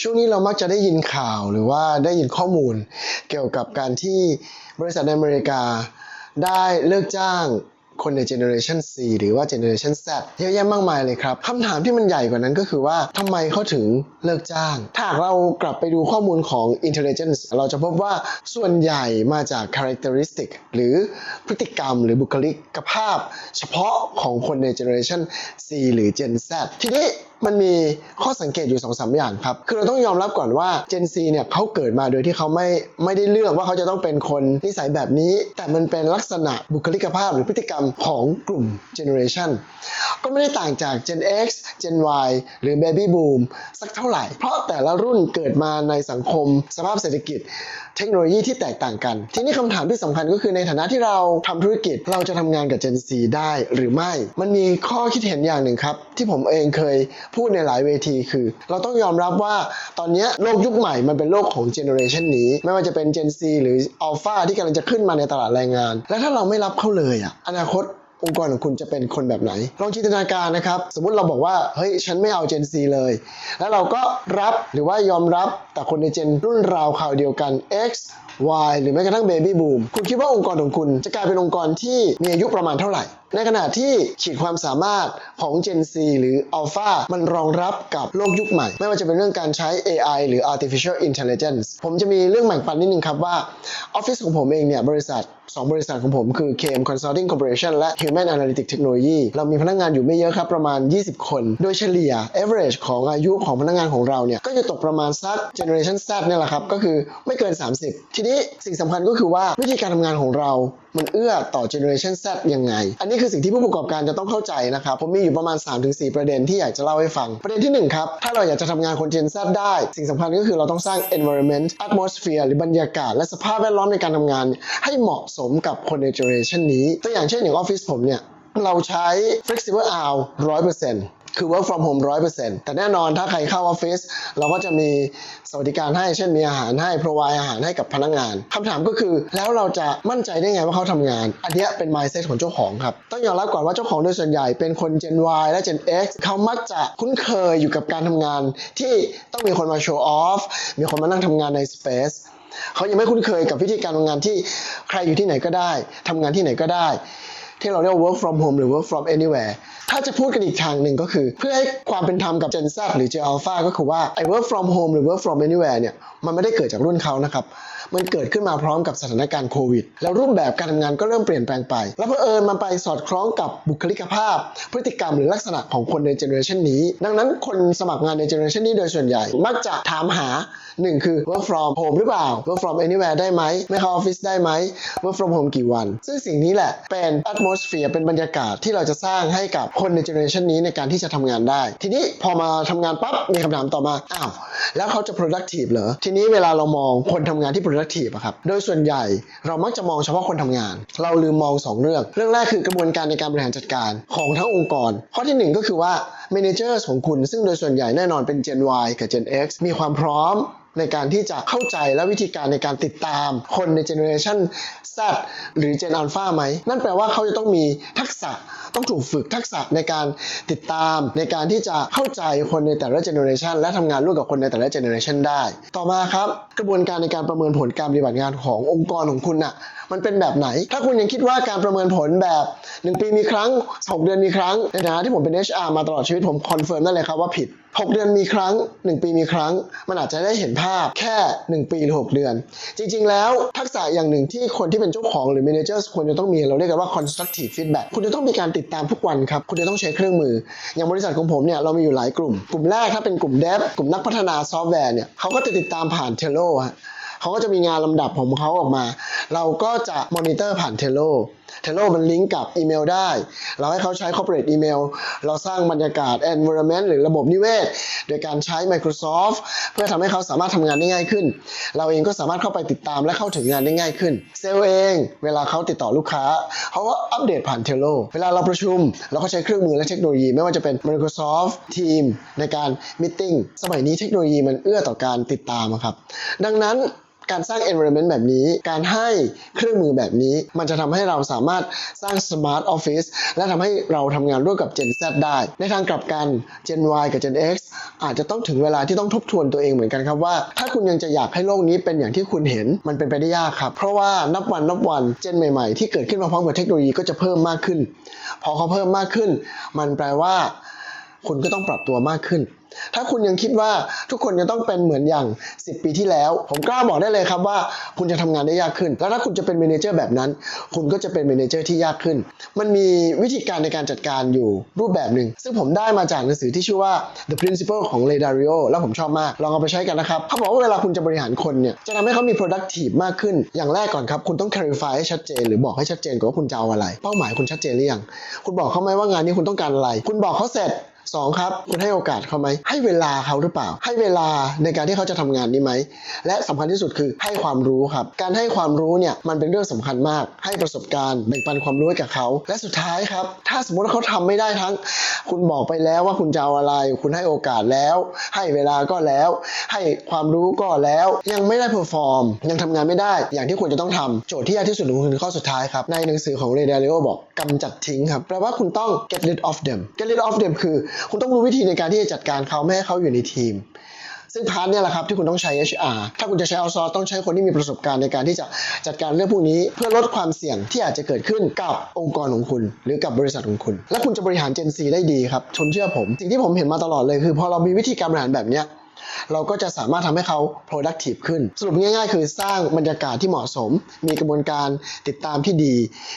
ช่วงนี้เรามักจะได้ยินข่าวหรือว่าได้ยินข้อมูล เกี่ยวกับการที่บริษัทในอเมริกา ได้เลิกจ้างคนใน Generation C หรือว่า Generation Z เยอะแยะมากมายเลยครับคำถามที่มันใหญ่กว่านั้นก็คือว่าทำไมเขาถึงเลิกจ้าง ถ้าเรากลับไปดูข้อมูลของ Intelligence เราจะพบว่าส่วนใหญ่มาจาก characteristic หรือพฤติกรรมหรือบุคลิกภาพ เฉพาะของคนใน Generation C หรือ Gen Z ทีนี้ มันมีข้อสังเกตอยู่2อสอย่างครับ คือเราต้องยอมรับก่อนว่า Gen Z เนี่ยเขาเกิดมาโดยที่เขาไม่ไม่ได้เลือกว่าเขาจะต้องเป็นคนนิสัยแบบนี้ แต่มันเป็นลักษณะบุคลิกภาพหรือพฤติกรรมของกลุ่ม Generation ก็ไม่ได้ต่างจาก Gen X Gen Y หรือ Baby Boom สักเท่าไหร่ เพราะแต่ละรุ่นเกิดมาในสังคม สภาพเศรษฐกิจ เทคโนโลยีที่แตกต่างกัน ทีนี้คำถามที่สำคัญก็คือในฐานะที่เราทำธุรกิจเราจะทำงานกับ Gen Z ได้หรือไม่ มันมีข้อคิดเห็นอย่างหนึ่งครับ ที่ผมเองเคยพูดในหลายเวทีคือ เราต้องยอมรับว่าตอนนี้โลกยุคใหม่มันเป็นโลกของเจเนอเรชันนี้ ไม่ว่าจะเป็น Gen Z หรือ Alpha ที่กำลังจะขึ้นมาในตลาดแรงงาน และถ้าเราไม่รับเขาเลยอะอนาคตองค์กรของคุณจะเป็นคนแบบไหน ลองจินตนาการนะครับ สมมุติเราบอกว่า เฮ้ย ฉันไม่เอา Gen Z เลย แล้วเราก็รับหรือว่ายอมรับแต่คนในเจนรุ่นราวข่าวเดียวกัน X Y หรือแม้กระทั่ง Baby Boom คุณคิดว่าองค์กรของคุณจะกลายเป็นองค์กรที่มีอายุประมาณเท่าไหร่ ในขณะที่ขีดความสามารถของ Gen Z หรือ Alpha มันรองรับกับโลกยุคใหม่ ไม่ว่าจะเป็นเรื่องการใช้ AI หรือ Artificial Intelligence ผมจะมีเรื่องแบ่งปันนิดนึงครับว่าออฟฟิศของผมเองเนี่ยบริษัท2บริษัทของผมคือ KM Consulting Corporation และ Human Analytic Technology เรามีพนักงานอยู่ไม่เยอะครับ ประมาณ 20 คน โดยเฉลี่ย average ของอายุของพนักงานของเราเนี่ยก็จะตกประมาณสัก generation Z เนี่ยแหละครับก็คือไม่เกิน 30 ทีนี้สิ่งสำคัญก็คือว่าวิธีการทำงานของเรา มันเอื้อต่อ generation Z ยังไง อันนี้คือสิ่งที่ผู้ประกอบการจะต้องเข้าใจนะครับ ผมมีอยู่ประมาณ 3-4 ประเด็นที่อยากจะเล่าให้ฟัง ประเด็นที่หนึ่งครับ ถ้าเราอยากจะทำงานคน Gen Z ได้ สิ่งสำคัญก็คือเราต้องสร้าง environment atmosphere หรือบรรยากาศ และสภาพแวดล้อมในการทำงาน ให้เหมาะสมกับคนใน generation นี้ ตัวอย่างเช่นอย่างออฟฟิศผมเนี่ยเราใช้ flexible hour 100% คือ work from home 100%แต่แน่นอนถ้าใครเข้าออฟฟิศเราก็จะมีสวัสดิการให้เช่นมีอาหารให้ provide อาหารให้กับพนักงานคำถามก็คือแล้วเราจะมั่นใจได้ไงว่าเขาทำงาน อันนี้เป็น mindset ของเจ้าของครับ ต้องยอมรับก่อนว่าเจ้าของโดยส่วนใหญ่เป็นคน Gen Y และ Gen X เขามักจะคุ้นเคยอยู่กับการทำงาน ที่ต้องมีคนมา show off มีคนมานั่งทำงานใน space เขายังไม่คุ้นเคยกับวิธีการทำงานที่ใครอยู่ที่ไหนก็ได้ทำงานที่ไหนก็ได้ ที่เราเรียกว่า work from home หรือ work from anywhere ถ้าจะพูดกันอีกทางหนึ่งก็คือ เพื่อให้ความเป็นธรรมกับ Gen Z หรือ Gen Alpha ก็คือว่าไอ้ work from home หรือ work from anywhere เนี่ยมันไม่ได้เกิดจากรุ่นเขานะครับมันเกิดขึ้นมาพร้อมกับสถานการณ์โควิด แล้วรูปแบบการทำงานก็เริ่มเปลี่ยนแปลงไป แล้วเผอิญมันไปสอดคล้องกับบุคลิกภาพ พฤติกรรมหรือลักษณะของคนในเจเนอเรชันนี้ ดังนั้นคนสมัครงานในเจเนอเรชันนี้โดยส่วนใหญ่ มักจะถามหาหนึ่งคือ work from home หรือเปล่า work from anywhere ได้ไหมไม่เข้าออฟฟิศได้ไหม work from home กี่วัน ซึ่งสิ่งนี้แหละเป็น atmosphere สเฟียเป็นบรรยากาศที่เราจะสร้างให้กับคนในเจเนอเรชันนี้ในการที่จะทำงานได้ ทีนี้พอมาทำงานปั๊บมีคำถามต่อมาอ้าวแล้วเขาจะ productive เหรอทีนี้เวลาเรามองคนทำงานที่ productive อะครับโดยส่วนใหญ่เรามักจะมองเฉพาะคนทำงาน เราลืมมองสองเรื่อง เรื่องแรกคือกระบวนการในการบริหารจัดการของทั้งองค์กร ข้อที่หนึ่งก็คือว่า managers ของคุณซึ่งโดยส่วนใหญ่แน่นอนเป็น Gen Y กับ Gen X มีความพร้อม ในการที่จะเข้าใจและวิธีการในการติดตาม คนในเจเนอเรชัน Z หรือ Gen Alpha ไหม นั่นแปลว่าเขาจะต้องมีทักษะต้องถูกฝึกทักษะในการติดตาม ในการที่จะเข้าใจคนในแต่ละเจเนอเรชันและทำงานร่วมกับคนในแต่ละเจเนอเรชันได้ ต่อมาครับ กระบวนการในการประเมินผลการปฏิบัติงานขององค์กรของคุณน่ะมันเป็นแบบไหน ถ้าคุณยังคิดว่าการประเมินผลแบบ 1 ปีมีครั้ง 6 เดือนมีครั้งในฐานะที่ผมเป็น HR มาตลอดชีวิตผมคอนเฟิร์มได้เลยครับว่าผิด 6 เดือนมีครั้ง 1 ปีมีครั้ง มันอาจจะได้เห็นภาพแค่ 1 ปีหรือ 6 เดือน จริง ๆ แล้วทักษะอย่างหนึ่งที่คนที่เป็นเจ้าของหรือ manager ควรจะต้องมีเราเรียกกันว่า constructive feedback คุณจะต้องมีการติดตามทุกวันครับ คุณจะต้องใช้เครื่องมือ อย่างบริษัทของผมเนี่ยเรามีอยู่หลายกลุ่ม กลุ่มแรกถ้าเป็นกลุ่ม dev กลุ่มนักพัฒนาซอฟต์แวร์เนี่ยเขาก็จะติดตามผ่าน Trello ฮะ เขาก็จะมีงานลำดับของเขาออกมา เราก็จะมอนิเตอร์ผ่าน Trello Trello มันลิงก์กับอีเมลได้ เราให้เขาใช้ corporate email เราสร้างบรรยากาศ environment หรือระบบนิเวศ โดยการใช้ Microsoft เพื่อทำให้เขาสามารถทำงานได้ง่ายขึ้น เราเองก็สามารถเข้าไปติดตามและเข้าถึงงานได้ง่ายขึ้น เซลเอง เวลาเขาติดต่อลูกค้าเขาก็อัปเดตผ่าน Trello เวลาเราประชุม เราก็ใช้เครื่องมือและเทคโนโลยี ไม่ว่าจะเป็น Microsoft Team ในการ meeting สมัยนี้เทคโนโลยีมันเอื้อต่อการติดตามครับดังนั้น การสร้าง environment แบบนี้ การให้เครื่องมือแบบนี้ มันจะทำให้เราสามารถสร้าง smart office และทำให้เราทำงานร่วมกับ Gen Z ได้ ในทางกลับกัน Gen Y กับ Gen X อาจจะต้องถึงเวลาที่ต้องทบทวนตัวเองเหมือนกันครับว่า ถ้าคุณยังจะอยากให้โลกนี้เป็นอย่างที่คุณเห็นมันเป็นไปได้ยากครับ เพราะว่านับวันนับวันเจนใหม่ๆ ที่เกิดขึ้นมาพร้อมกับเทคโนโลยีก็จะเพิ่มมากขึ้น พอเขาเพิ่มมากขึ้น มันแปลว่า คุณก็ต้องปรับตัวมากขึ้น ถ้าคุณยังคิดว่าทุกคนจะต้องเป็นเหมือนอย่าง 10 ปีที่แล้ว ผมกล้าบอกได้เลยครับว่า คุณจะทำงานได้ยากขึ้น แล้วถ้าคุณจะเป็นเมนเจอร์แบบนั้น คุณก็จะเป็นเมนเจอร์ที่ยากขึ้น มันมีวิธีการในการจัดการอยู่รูปแบบหนึ่ง ซึ่งผมได้มาจากหนังสือที่ชื่อว่า The Principle ของ Ray Dalio แล้วผมชอบมาก ลองเอาไปใช้กันนะครับ เขาบอกว่าเวลาคุณจะบริหารคนเนี่ย จะทำให้เขามี productive มากขึ้น อย่างแรกก่อนครับ คุณต้อง clarify ให้ชัดเจน หรือบอกให้ชัดเจนก่อนว่าคุณจะเอาอะไร เป้าหมายคุณชัดเจนหรือยัง คุณบอกเขาไหมว่างานนี้คุณต้องการอะไร คุณบอกเขาเสร็จ สองครับคุณให้โอกาสเขาไหมให้เวลาเขาหรือเปล่า ให้เวลาในการที่เขาจะทำงานนี้ไหมและสำคัญที่สุดคือให้ความรู้ครับ การให้ความรู้เนี่ยมันเป็นเรื่องสำคัญมาก ให้ประสบการณ์แบ่งปันความรู้ให้กับเขา และสุดท้ายครับ ถ้าสมมติว่าเขาทำไม่ได้ทั้ง คุณบอกไปแล้วว่าคุณจะเอาอะไร คุณให้โอกาสแล้ว ให้เวลาก็แล้ว ให้ความรู้ก็แล้ว ยังไม่ได้เพอร์ฟอร์มยังทำงานไม่ได้ อย่างที่ควรจะต้องทำโจทย์ที่ยากที่สุดของคุณคือข้อสุดท้ายครับในหนังสือของเรเดลิโอบอกกำจัดทิ้งครับแปลว่าคุณต้อง get rid of them get rid of them คือคุณต้องรู้วิธีในการที่จะจัดการเขาไม่ให้เขาอยู่ในทีม ซึ่งพาร์ทเนี่ยแหละครับที่คุณต้องใช้ HR ถ้าคุณจะใช้ outsource ต้องใช้คนที่มีประสบการณ์ในการที่จะจัดการเรื่องพวกนี้ เพื่อลดความเสี่ยงที่อาจจะเกิดขึ้นกับองค์กรของคุณ หรือกับบริษัทของคุณ และคุณจะบริหาร Gen Z ได้ดีครับชนเชื่อผม สิ่งที่ผมเห็นมาตลอดเลยคือพอเรามีวิธีการบริหารแบบเนี้ย เราก็จะสามารถทำให้เขา productive ขึ้น สรุปง่ายๆ คือสร้างบรรยากาศที่เหมาะสม มีกระบวนการติดตามที่ดี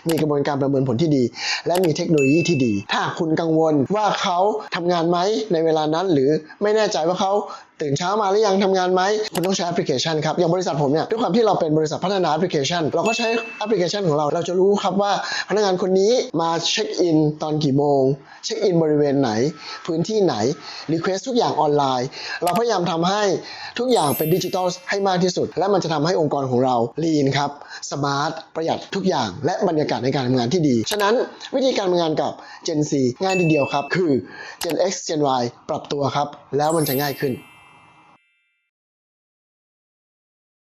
มีกระบวนการประเมินผลที่ดี และมีเทคโนโลยีที่ดี ถ้าคุณกังวลว่าเขาทำงานไหมในเวลานั้น หรือไม่แน่ใจว่าเขา ตื่นเช้ามาหรือยังทำงานไหมคุณต้องใช้แอปพลิเคชันครับ อย่างบริษัทผมเนี่ยด้วยความที่เราเป็นบริษัทพัฒนาแอปพลิเคชัน เราก็ใช้แอปพลิเคชันของเรา เราจะรู้ครับว่าพนักงานคนนี้มาเช็คอินตอนกี่โมง เช็คอินบริเวณไหน พื้นที่ไหนรีเควสทุกอย่างออนไลน์ เราพยายามทำให้ทุกอย่างเป็นดิจิทัลให้มากที่สุด และมันจะทำให้องค์กรของเราลีนครับสมาร์ทประหยัดทุกอย่างและบรรยากาศในการทำงานที่ดี ฉะนั้นวิธีการทำงานกับ Gen Z ง่ายนิดเดียวครับ คือ Gen X Gen Y ปรับตัวครับ แล้วมันจะง่ายขึ้น